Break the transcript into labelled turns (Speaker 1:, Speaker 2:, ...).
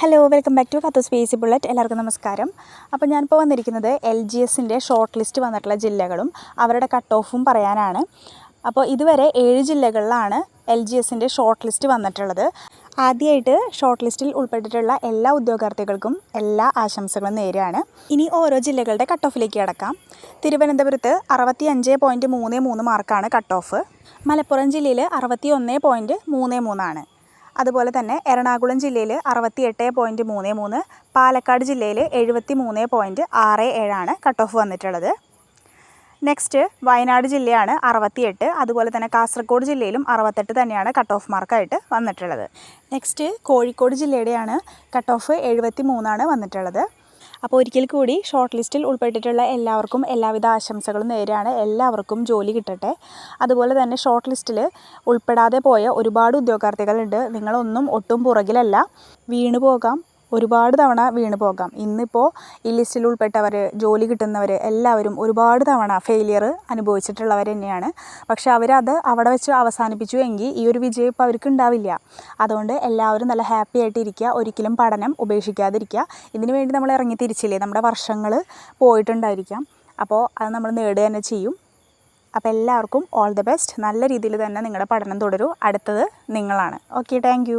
Speaker 1: Hello welcome back to കത്ത് സ്പേസി ബുള്ളറ്റ് എല്ലാവർക്കും നമസ്കാരം. അപ്പോൾ ഞാനിപ്പോൾ വന്നിരിക്കുന്നത് എൽ ജി എസിന്റെ ഷോർട്ട് ലിസ്റ്റ് വന്നിട്ടുള്ള ജില്ലകളും അവരുടെ കട്ട് ഓഫും പറയാനാണ്. അപ്പോൾ ഇതുവരെ ഏഴ് ജില്ലകളിലാണ് എൽ ജി എസിന്റെ ഷോർട്ട് ലിസ്റ്റ് വന്നിട്ടുള്ളത് ആദ്യമായിട്ട് ഷോർട്ട് ലിസ്റ്റിൽ ഉൾപ്പെട്ടിട്ടുള്ള എല്ലാ ഉദ്യോഗാർത്ഥികൾക്കും എല്ലാ ആശംസകളും നേരെയാണ് ഇനി ഓരോ ജില്ലകളുടെ കട്ട് ഓഫിലേക്ക് കിടക്കാം. തിരുവനന്തപുരത്ത് അറുപത്തി അഞ്ച് പോയിന്റ് മൂന്ന് മൂന്ന് മാർക്കാണ് കട്ട് ഓഫ് മലപ്പുറം ജില്ലയിൽ അറുപത്തി ഒന്ന് പോയിന്റ് മൂന്ന് മൂന്നാണ്. അതുപോലെ തന്നെ എറണാകുളം ജില്ലയിൽ അറുപത്തി എട്ട് പോയിന്റ് മൂന്ന് മൂന്ന് പാലക്കാട് ജില്ലയിൽ എഴുപത്തി മൂന്ന് പോയിന്റ് ആറ് ഏഴാണ് കട്ട് ഓഫ് വന്നിട്ടുള്ളത്. നെക്സ്റ്റ് വയനാട് ജില്ലയാണ് അറുപത്തിയെട്ട് അതുപോലെ തന്നെ കാസർഗോഡ് ജില്ലയിലും അറുപത്തെട്ട് തന്നെയാണ് കട്ട് ഓഫ് മാർക്കായിട്ട് വന്നിട്ടുള്ളത്. നെക്സ്റ്റ് കോഴിക്കോട് ജില്ലയുടെയാണ് കട്ട് ഓഫ് എഴുപത്തി മൂന്നാണ് വന്നിട്ടുള്ളത്. അപ്പോൾ ഒരിക്കൽ കൂടി ഷോർട്ട് ലിസ്റ്റിൽ ഉൾപ്പെട്ടിട്ടുള്ള എല്ലാവർക്കും എല്ലാവിധ ആശംസകളും നേരെയാണ് എല്ലാവർക്കും ജോലി കിട്ടട്ടെ. അതുപോലെ തന്നെ ഷോർട്ട് ലിസ്റ്റിൽ ഉൾപ്പെടാതെ പോയ ഒരുപാട് ഉദ്യോഗാർത്ഥികളുണ്ട് നിങ്ങളൊന്നും ഒട്ടും പുറകിലല്ല. വീണു പോകാം ഒരുപാട് തവണ വീണ് പോകാം. ഇന്നിപ്പോൾ ഈ ലിസ്റ്റിൽ ഉൾപ്പെട്ടവർ ജോലി കിട്ടുന്നവർ എല്ലാവരും ഒരുപാട് തവണ ഫെയിലിയർ അനുഭവിച്ചിട്ടുള്ളവർ തന്നെയാണ്. പക്ഷെ അവരത് അവിടെ വെച്ച് അവസാനിപ്പിച്ചു എങ്കിൽ ഈ ഒരു വിജയം ഇപ്പോൾ അവർക്ക് ഉണ്ടാവില്ല. അതുകൊണ്ട് എല്ലാവരും നല്ല ഹാപ്പി ആയിട്ട് ഇരിക്കുക ഒരിക്കലും പഠനം ഉപേക്ഷിക്കാതിരിക്കുക. ഇതിനു വേണ്ടി നമ്മൾ ഇറങ്ങി തിരിച്ചില്ലേ? നമ്മുടെ വർഷങ്ങൾ പോയിട്ടുണ്ടായിരിക്കാം. അപ്പോൾ അത് നമ്മൾ നേടുക തന്നെ ചെയ്യും. അപ്പോൾ എല്ലാവർക്കും ഓൾ ദി ബെസ്റ്റ് നല്ല രീതിയിൽ തന്നെ നിങ്ങളുടെ പഠനം തുടരൂ. അടുത്തത് നിങ്ങളാണ്. Okay thank